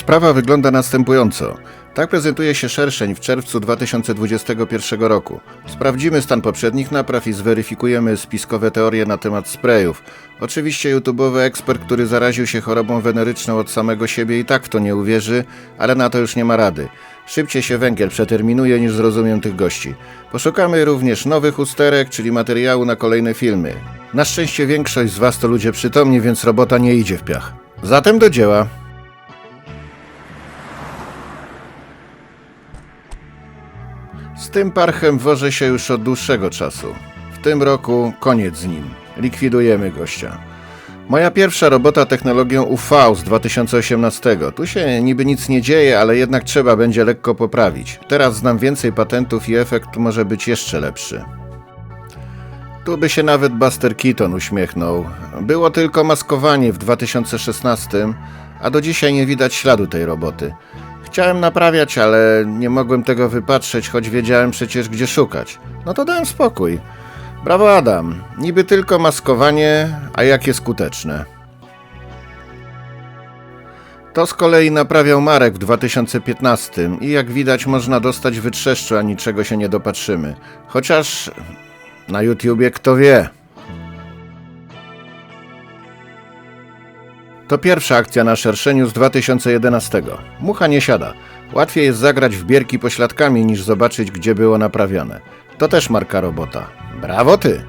Sprawa wygląda następująco. Tak prezentuje się szerszeń w czerwcu 2021 roku. Sprawdzimy stan poprzednich napraw i zweryfikujemy spiskowe teorie na temat sprayów. Oczywiście YouTube'owy ekspert, który zaraził się chorobą weneryczną od samego siebie i tak w to nie uwierzy, ale na to już nie ma rady. Szybciej się węgiel przeterminuje niż zrozumiem tych gości. Poszukamy również nowych usterek, czyli materiału na kolejne filmy. Na szczęście większość z Was to ludzie przytomni, więc robota nie idzie w piach. Zatem do dzieła. Z tym parchem wożę się już od dłuższego czasu. W tym roku koniec z nim. Likwidujemy gościa. Moja pierwsza robota technologią UV z 2018. Tu się niby nic nie dzieje, ale jednak trzeba będzie lekko poprawić. Teraz znam więcej patentów i efekt może być jeszcze lepszy. Tu by się nawet Buster Keaton uśmiechnął. Było tylko maskowanie w 2016, a do dzisiaj nie widać śladu tej roboty. Chciałem naprawiać, ale nie mogłem tego wypatrzeć, choć wiedziałem przecież gdzie szukać. No to dałem spokój. Brawo Adam. Niby tylko maskowanie, a jakie skuteczne. To z kolei naprawiał Marek w 2015 i jak widać można dostać wytrzeszczu, a niczego się nie dopatrzymy. Chociaż na YouTubie kto wie. To pierwsza akcja na szerszeniu z 2011. Mucha nie siada. Łatwiej jest zagrać w bierki pośladkami niż zobaczyć, gdzie było naprawione. To też marka robota. Brawo ty!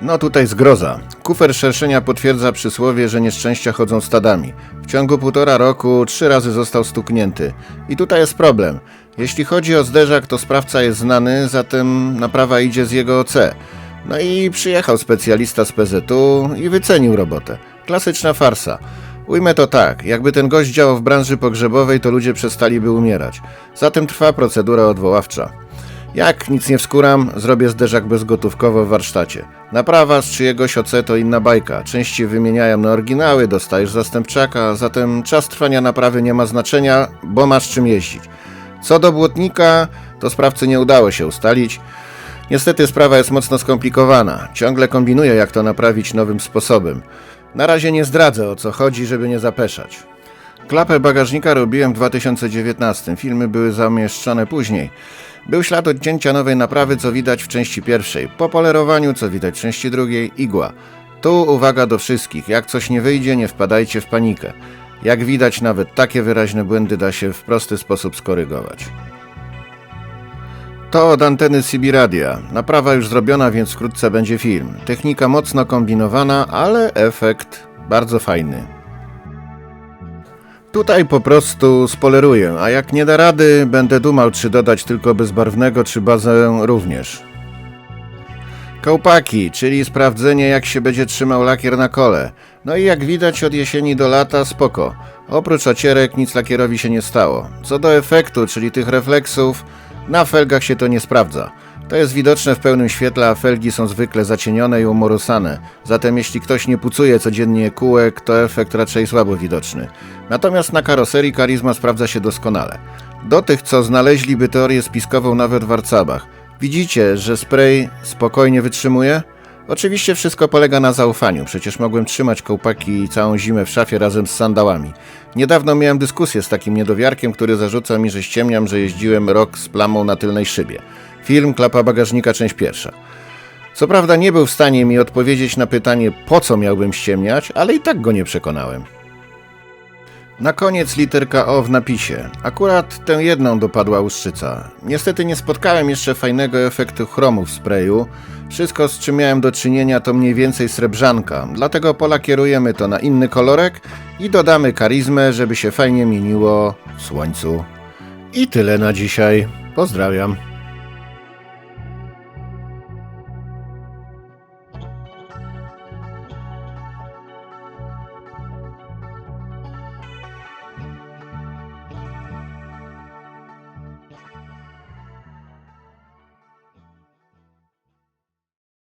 No tutaj zgroza. Kufer szerszenia potwierdza przysłowie, że nieszczęścia chodzą stadami. W ciągu półtora roku trzy razy został stuknięty. I tutaj jest problem. Jeśli chodzi o zderzak, to sprawca jest znany, zatem naprawa idzie z jego OC. No i przyjechał specjalista z PZU i wycenił robotę. Klasyczna farsa. Ujmę to tak, jakby ten gość działał w branży pogrzebowej, to ludzie przestaliby umierać. Zatem trwa procedura odwoławcza. Jak nic nie wskuram, zrobię zderzak bezgotówkowo w warsztacie. Naprawa z czyjegoś OC to inna bajka. Części wymieniają na oryginały, dostajesz zastępczaka, zatem czas trwania naprawy nie ma znaczenia, bo masz czym jeździć. Co do błotnika, to sprawcy nie udało się ustalić. Niestety sprawa jest mocno skomplikowana. Ciągle kombinuję, jak to naprawić nowym sposobem. Na razie nie zdradzę o co chodzi, żeby nie zapeszać. Klapę bagażnika robiłem w 2019. Filmy były zamieszczone później. Był ślad odcięcia nowej naprawy, co widać w części pierwszej. Po polerowaniu, co widać w części drugiej, igła. Tu uwaga do wszystkich. Jak coś nie wyjdzie, nie wpadajcie w panikę. Jak widać, nawet takie wyraźne błędy da się w prosty sposób skorygować. To od anteny CB Radia. Naprawa już zrobiona, więc wkrótce będzie film. Technika mocno kombinowana, ale efekt bardzo fajny. Tutaj po prostu spoleruję, a jak nie da rady, będę dumał, czy dodać tylko bezbarwnego, czy bazę również. Kołpaki, czyli sprawdzenie, jak się będzie trzymał lakier na kole. No i jak widać, od jesieni do lata spoko. Oprócz ocierek nic lakierowi się nie stało. Co do efektu, czyli tych refleksów, na felgach się to nie sprawdza. To jest widoczne w pełnym świetle, a felgi są zwykle zacienione i umorusane. Zatem jeśli ktoś nie pucuje codziennie kółek, to efekt raczej słabo widoczny. Natomiast na karoserii karizma sprawdza się doskonale. Do tych, co znaleźliby teorię spiskową nawet w Warcabach. Widzicie, że spray spokojnie wytrzymuje? Oczywiście wszystko polega na zaufaniu, przecież mogłem trzymać kołpaki całą zimę w szafie razem z sandałami. Niedawno miałem dyskusję z takim niedowiarkiem, który zarzuca mi, że ściemniam, że jeździłem rok z plamą na tylnej szybie. Film Klapa bagażnika, część pierwsza. Co prawda nie był w stanie mi odpowiedzieć na pytanie, po co miałbym ściemniać, ale i tak go nie przekonałem. Na koniec literka O w napisie. Akurat tę jedną dopadła łuszczyca. Niestety nie spotkałem jeszcze fajnego efektu chromu w sprayu. Wszystko z czym miałem do czynienia to mniej więcej srebrzanka, dlatego polakierujemy to na inny kolorek i dodamy karizmę, żeby się fajnie mieniło w słońcu. I tyle na dzisiaj. Pozdrawiam.